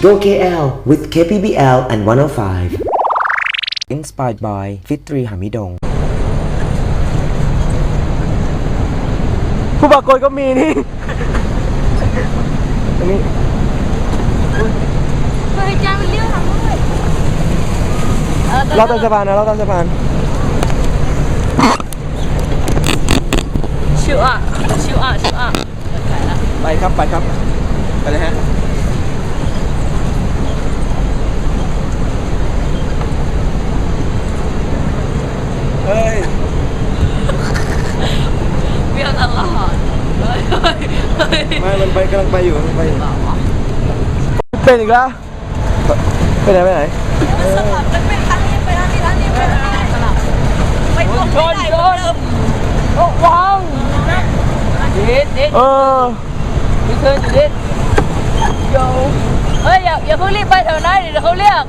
Go KL with KPBL and 105 Inspired by Fitri Hamidong ผู้ปรากฏก็มีนี่ อันนี้เฮ้ยจามันเลี้ยวทางนู้นเลยเราตามสะพานนะเราตามสะพาน ชิวอะชิวอะชิวอะไปละไปครับ ไปครับ ไปเลยฮะ เฮ้ย เบี้ยวตลอดเฮ้ยเฮ้ยเฮ้ย ไม่มันไปกำลังไป อยู่ไปอยู่เป็นอีกแล้วไปไหนไปไหนสลับกันเป็นทางนี้ไปทางนี้ทางนี้ไปทางนี้สลับไปตรงไหนชนโอ้ว้าวดิดดิดเออดิเทิร์นดิดโยเฮ้ยอย่าอย่าเพิ่งรีบไปแถวนั้นเดี๋ยวเขาเรียก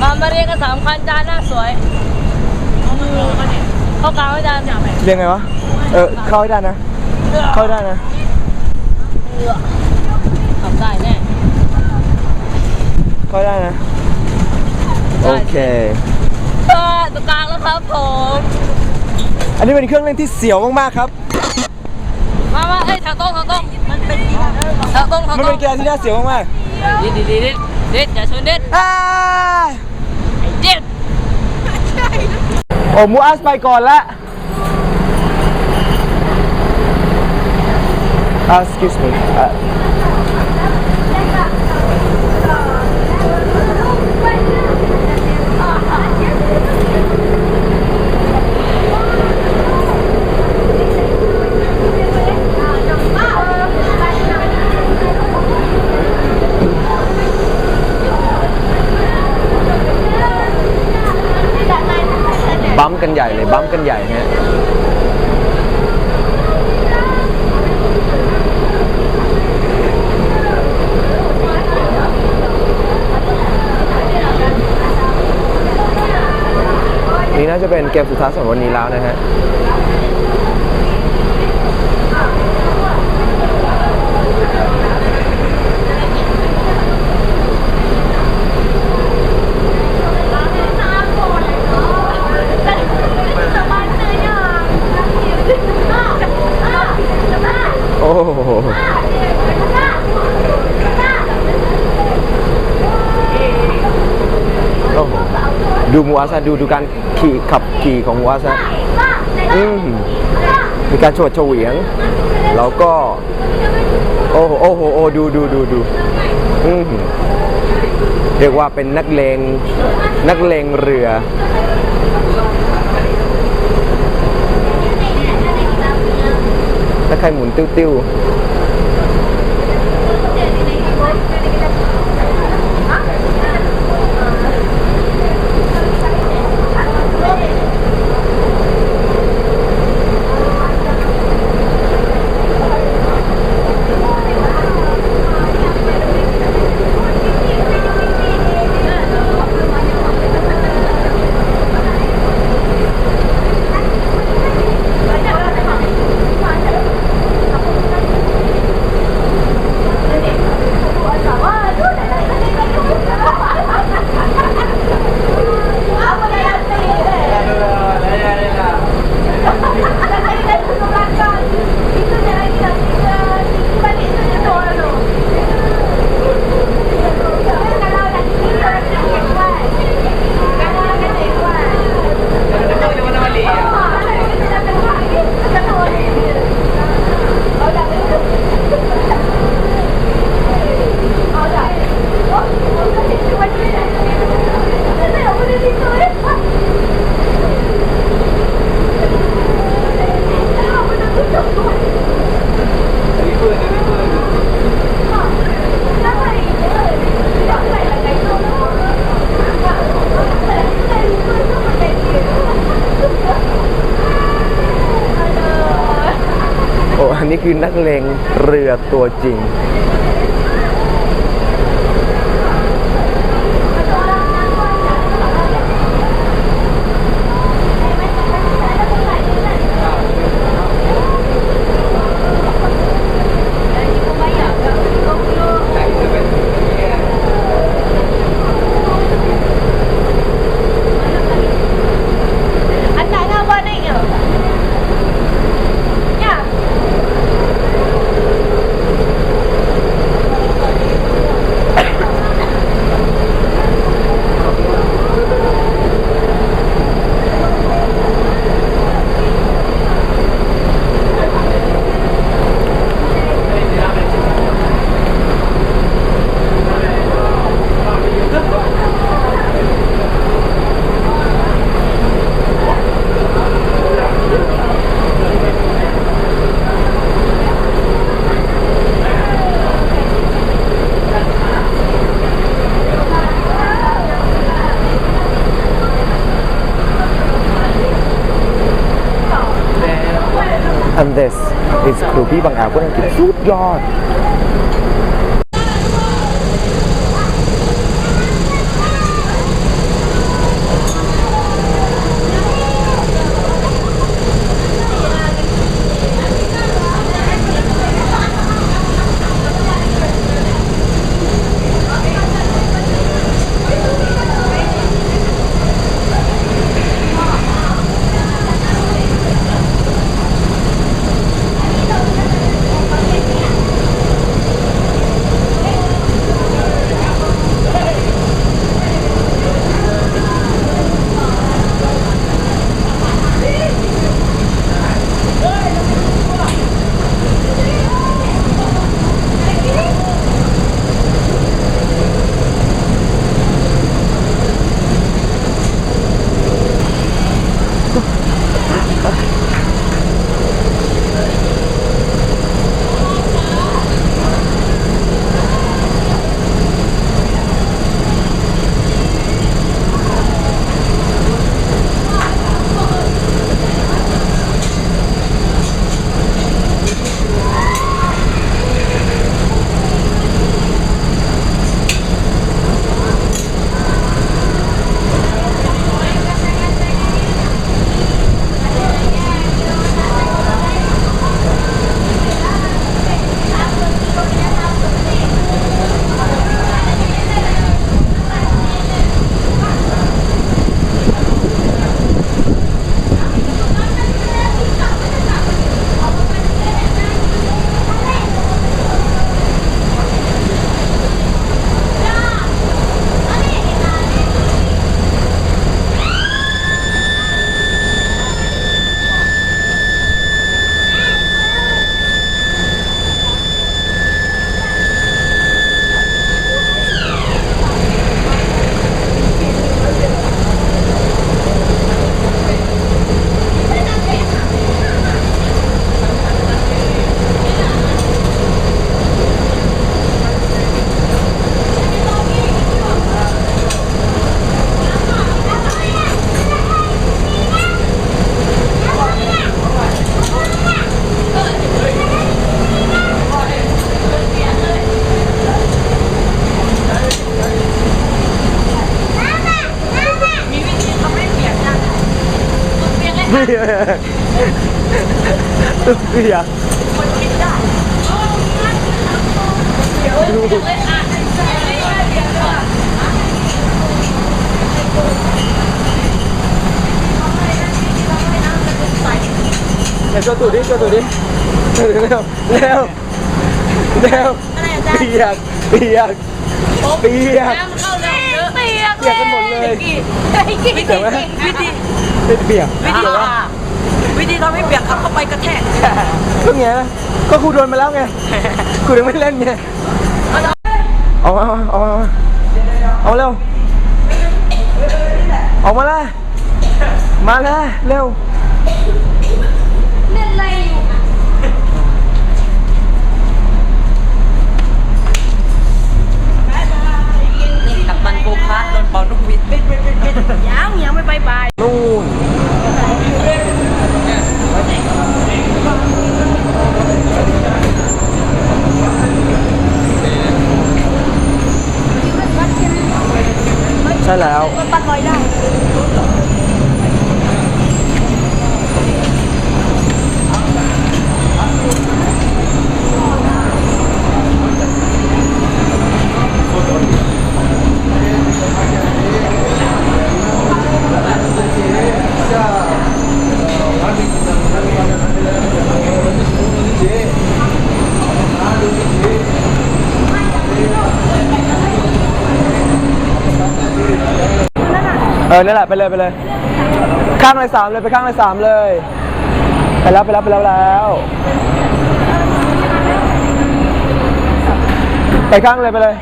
มามาเรียนกันสามคันจานหน้าสวยเข้ากลางไว้จานอย่าไปเรียงไงวะ เออ เข้าให้ได้นะ เข้าให้ได้นะ ทำได้แน่ เข้าให้ได้นะโอเคเออตรงกลางแล้วครับผม อันนี้เป็นเครื่องเล่นที่เสียวมากๆครับ มามาเอ้ยทางตรงทางตรงมันเป็นทางตรงทางมันตรเป็งนกีฬาที่น่าเสียวมากดิดดิดดิดดิดดิดอย่าชนดิดๆอ่า ดิด โอ้มูอัสไปก่อนละอ่า excuse me อ่ บัมกันใหญ่เลยบัมกันใหญ่ฮะนี่น่าจะเป็นเกมสุดท้ายสำหรับวันนี้แล้วนะฮะ โอ้โหโอ้โห ดูมูอาซาดูดูการขี่ขับขี่ของมูอาซาอืมมีการโฉดเฉวียง แล้วก็ โอ้โหโอ้โหโอ้ดูดูดูดูอืมเรียกว่าเป็นนักเลงนักเลงเรือถ้าใครหมุนติ้วๆือนักเลงเรือตัวจริง is ครูพี่บางแอ กเปียกคนคิดได้เดี๋ยวเปียกเลยอะเปียกเลยเปียกเลยเดี๋ยวโชว์ตูดดิโชว์ตูดดิเร็วเร็วเร็วเร็วอะไรอาจารย์เปียกเปียกเปียกน้ำเข้าแล้วเยอะเปียกเปียกกันหมดเลยวิธีวิธีวิธีเป็นเปียกวิธีเดี๋ย วนะวิธีทำให้เปียกเอาเข้าไปกระแทกก็ไงก็ครูโดนมาแล้วไงครูยังไม่เล่นไงเอามาเอามาเอามาเอาเร็วออกมาเลยมาเลยเร็วเล่นอะไรอยู่นี่กับมันโกคาร์ดโดนเป่านกหวีดปิดปิดปิดปิดยังยังไม่บายบายนู่น ใช่แล้ว มันปัดลอยได้ เออนั่นแหละไปเลยไปเลย ข้างเลยสามเลยไปข้างเลยสามเลย ไปแล้วไปแล้วไปแล้วแล้ว ไปข้างเลยไปเลย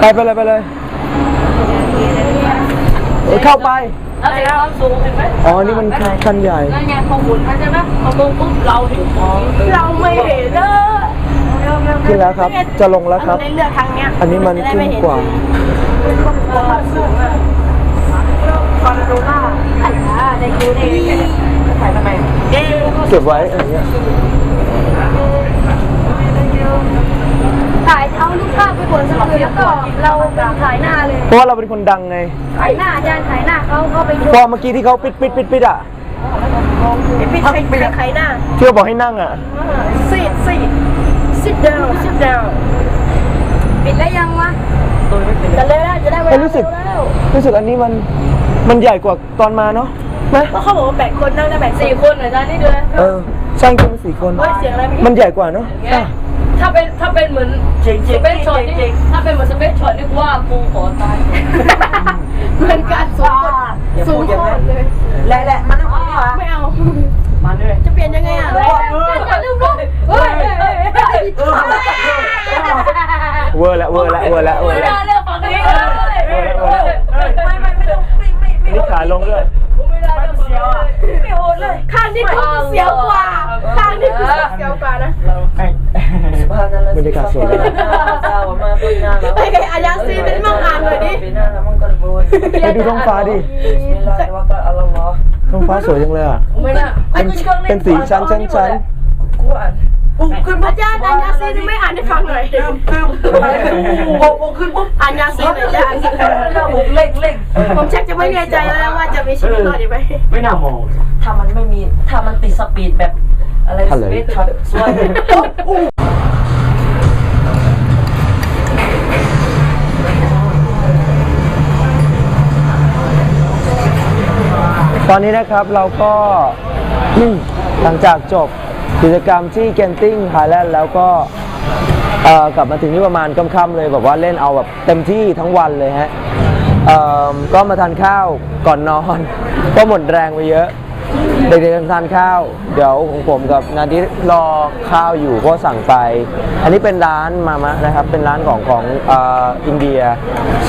ไปไปเลยไปเลยเอ้ยเข้าไปแล้วเดี๋ยวเราสูงเห็นไหมอ๋อนี่มันคันใหญ่นั่นไงพอหมุนมันใช่ไหมพอลงปุ๊บเราถึงมองเราไม่เห็นเลยขึ้นแล้วครับ จะลงแล้วครับในเรือทางเนี้ยอันนี้มันขึ้นกว่า คอนโดล่าไอ้ห่าในคิวนี่ถ่ายทำไมเก็บไว้อะไรเงี้ยถ่ายเอารูปภาพไปบนสมุดแล้วก็เราเป็นถ่ายหน้าเลยเพราะว่าเราเป็นคนดังไงถ่ายหน้าอาจารย์ถ่ายหน้าเขาเขาไปดูเพราะเมื่อกี้ที่เขาปิดปิดปิดปิดอะปิดปิดปิดถ่ายหน้าที่เขาบอกให้นั่งอะ sit sit sit down sit down ปิดแล้วยังวะ จะเลยแล้วจะได้เวเอ้ลายรู้สึก แล้วรู้สึกอันนี้มันมันใหญ่กว่าตอนมาเนาะไหมเพราะเขาบอกว่าแปดคนนั่งได้แปดสี่คนเหมือนกันนี่ด้วยเออช่างกินมาสี่คนเฮ้ยเสียงอะไรไม่มันใหญ่กว่าเนาะอะถ้าเป็นถ้าเป็นเหมือนสเปซช็อตนี่ถ้าเป็นเหมือนสเปซช็อตนี่กูว่ากูขอตายเหมือนกันสูงคนสูงคนเลยแหละแหละมันต้องมาไม่เอา มาเลยจะเปลี่ยนยังไงอะอย่าลืมลูกเฮ้ยเฮ้ยเฮ้ยเวอร์ละเวอร์ละเวอร์ละเวอไม่ร์ละได้เรื่องฝั่งนี้เลยไม่ไม่ไม่ต้องไม่ไม่ไม่นี่ขาลงด้วยไม่ได้เรื่องเสียวอะไม่โหดเลยข้างนี้คือเสียวกว่าข้างนี้คือเสียวกว่านะบรรยากาศสวยเลยไอ้ไอ้อายาซีเป็นมั่งอ่านหน่อยดิไปดูท้องฟ้าดิท้องฟ้าสวยจังเลยอะไม่น่าเป็นเป็นสีชั้นชั้นชั้น อาจารย์อายาซีไม่อ่านให้ฟังหน่อยหกโมงขึ้นปุ๊บอายาซีหน่อยอาจารย์เราหกเล่งเล่งผมชักจะไม่แน่ใจแล้วว่าจะมีชีวิตรอดอยู่ไหมถ้ามันไม่มีถ้ามันติดสปีดแบบอะไรสเปซช็อตสวยตอนนี้นะครับเราก็หลังจากจบ กิจกรรมที่เกนติ้งไฮแลนด์แล้วก็เอ่อกลับมาถึงนี่ประมาณค่ำๆเลยแบบว่าเล่นเอาแบบเต็มที่ทั้งวันเลยฮะเอ่อก็มาทานข้าวก่อนนอน ก็หมดแรงไปเยอะ เด็กๆทานข้าว เดี๋ยวของผมกับนาดิรอข้าวอยู่ก็สั่งไป อันนี้เป็นร้านมามะนะครับ เป็นร้านของของออินเดีย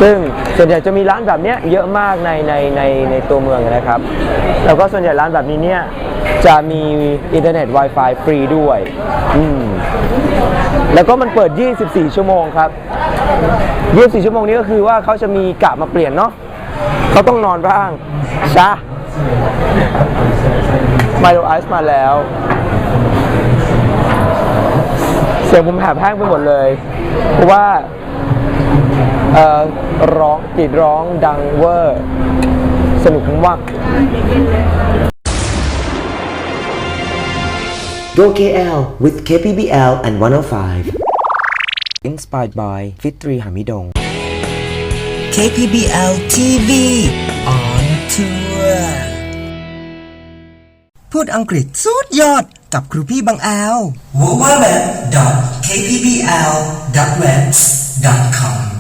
ซึ่งส่วนใหญ่จะมีร้านแบบเนี้ยเยอะมากในในในในตัวเมืองนะครับ แล้วก็ส่วนใหญ่ร้านแบบนี้เนี่ยจะมีอินเทอร์เน็ต Wi-Fi ฟรีด้วย อืมแล้วก็มันเปิด 24 ชั่วโมงครับ 24 ชั่วโมงนี้ก็คือว่าเขาจะมีกะมาเปลี่ยนเนาะเขาต้องนอนบ้างชา ไมโลไอซ์มาแล้ว เสียงผมแหบแห้งไปหมดเลย เพราะว่าเอ่อร้องกรีดร้องดังเวอร์ สนุกมาก Go KL with KPBL and 105 Inspired by Fitri Hamidong KPBL TV on tour พูดอังกฤษสุดยอดกับครูพี่บางแอล www.kpbl.webs.com